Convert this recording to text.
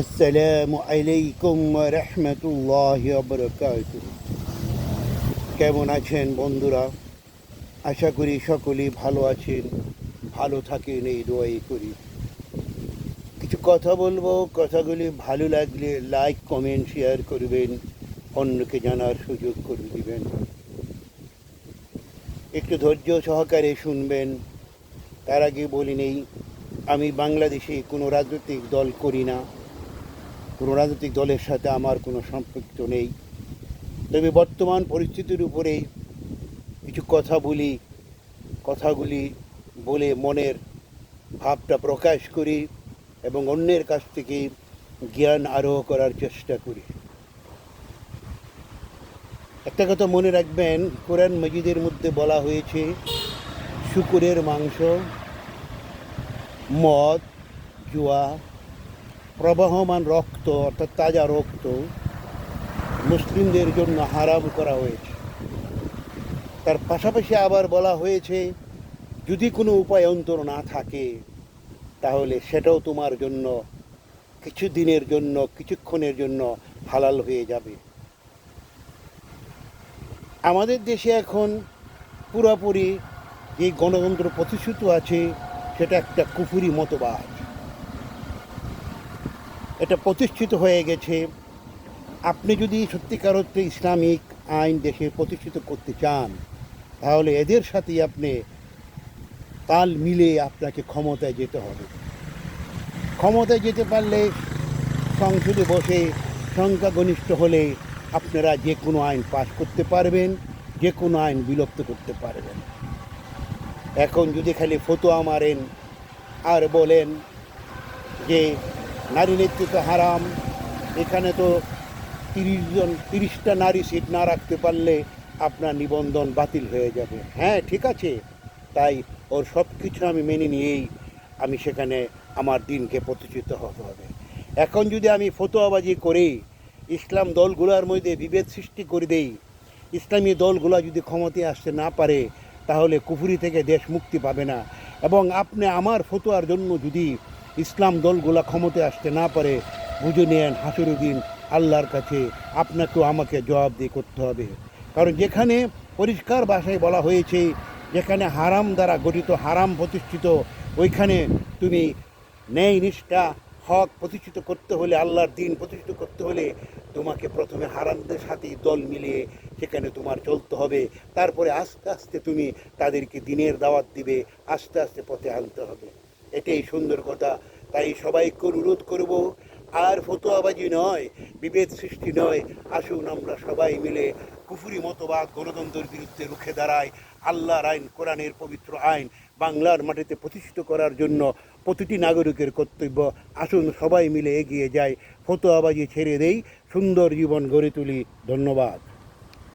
আসসালামু আলাইকুম রহমতুল্লাহ বরকাত কেমন আছেন বন্ধুরা? আশা করি সকলেই ভালো আছেন, ভালো থাকেন এই দোয়াই করি। কিছু কথা বলব, কথাগুলি ভালো লাগলে লাইক কমেন্ট শেয়ার করবেন, অন্যকে জানার সুযোগ করে দিবেন। একটু ধৈর্য সহকারে শুনবেন। তার আগে বলি নেই, আমি বাংলাদেশে কোনো রাজনৈতিক দল করি না। কোনো রাজনৈতিক দলের সাথে আমার কোনো সম্পৃক্ত নেই। তবে বর্তমান পরিস্থিতির উপরে কিছু কথা বলি, কথাগুলি বলে মনের ভাবটা প্রকাশ করি এবং অন্যের কাছ থেকে জ্ঞান আরোহ করার চেষ্টা করি। একটা কথা মনে রাখবেন, কোরআন মজিদের মধ্যে বলা হয়েছে, শুকুরের মাংস, মদ, জুয়া প্রবাহমান রক্ত, অর্থাৎ তাজা রক্ত, মুসলিমদের জন্য হারাম করা হয়েছে। তার পাশাপাশি আবার বলা হয়েছে, যদি কোনো উপায় অন্তর না থাকে, তাহলে সেটাও তোমার জন্য কিছু দিনের জন্য, কিছুক্ষণের জন্য হালাল হয়ে যাবে। আমাদের দেশে এখন পুরোপুরি যে গণতন্ত্র প্রতিশ্রুত আছে, সেটা একটা কুফুরি মতবাদ। এটা প্রতিষ্ঠিত হয়ে গেছে। আপনি যদি সত্যিকার অর্থে ইসলামিক আইন দেশে প্রতিষ্ঠিত করতে চান, তাহলে এদের সাথেই আপনি তাল মিলে আপনাকে ক্ষমতায় যেতে হবে। ক্ষমতায় যেতে পারলে সংসদে বসে সংখ্যাগরিষ্ঠ হলে আপনারা যে কোনো আইন পাশ করতে পারবেন যে কোনো আইন বিলুপ্ত করতে পারবেন। এখন যদি খালি ফতোয়া মারেন আর বলেন যে নারী নেতৃত্ব হারাম। এখানে তো তিরিশ জন, তিরিশটা নারী সিট না রাখতে পারলে আপনার নিবন্ধন বাতিল হয়ে যাবে। হ্যাঁ ঠিক আছে। তাই ওর সব কিছু আমি মেনে নিয়েই আমি সেখানে আমার দিনকে প্রতিষ্ঠিত হতে হবে। এখন যদি আমি ফতোয়াবাজি করি, ইসলাম দলগুলোর মধ্যে বিভেদ সৃষ্টি করে দেই, ইসলামী দলগুলো যদি ক্ষমতায় আসতে না পারে, তাহলে কুফুরি থেকে দেশ মুক্তি পাবে না। এবং আপনি আমার ফতোয়ার জন্য যদি ইসলাম দলগুলো ক্ষমতায় আসতে না পারে, বুঝে নেন হাসুরুদ্দিন আল্লাহর কাছে, আপনাকেও আমাকে জবাব দিয়ে করতে হবে। কারণ যেখানে পরিষ্কার ভাষায় বলা হয়েছে, যেখানে হারাম দ্বারা গঠিত, হারাম প্রতিষ্ঠিত, ওইখানে তুমি ন্যায় নিষ্ঠা, হক প্রতিষ্ঠিত করতে হলে, আল্লাহর দিন প্রতিষ্ঠিত করতে হলে তোমাকে প্রথমে হারামদের সাথে দল মিলিয়ে সেখানে তোমার চলতে হবে। তারপরে আস্তে আস্তে তুমি তাদেরকে দিনের দাওয়াত দিবে, আস্তে আস্তে পথে আনতে হবে। এটাই সুন্দর কথা। তাই সবাইকে অনুরোধ করব, আর ফতোয়াবাজি নয়, বিভেদ সৃষ্টি নয়। আসুন আমরা সবাই মিলে কুফুরি মতবাদ গণতন্ত্রের বিরুদ্ধে রুখে দাঁড়াই। আল্লাহর আইন, কোরআনের পবিত্র আইন বাংলার মাটিতে প্রতিষ্ঠিত করার জন্য প্রতিটি নাগরিকের কর্তব্য। আসুন সবাই মিলে এগিয়ে যাই। ফতোয়াবাজি ছেড়ে দেই। সুন্দর জীবন গড়ে তুলি। ধন্যবাদ।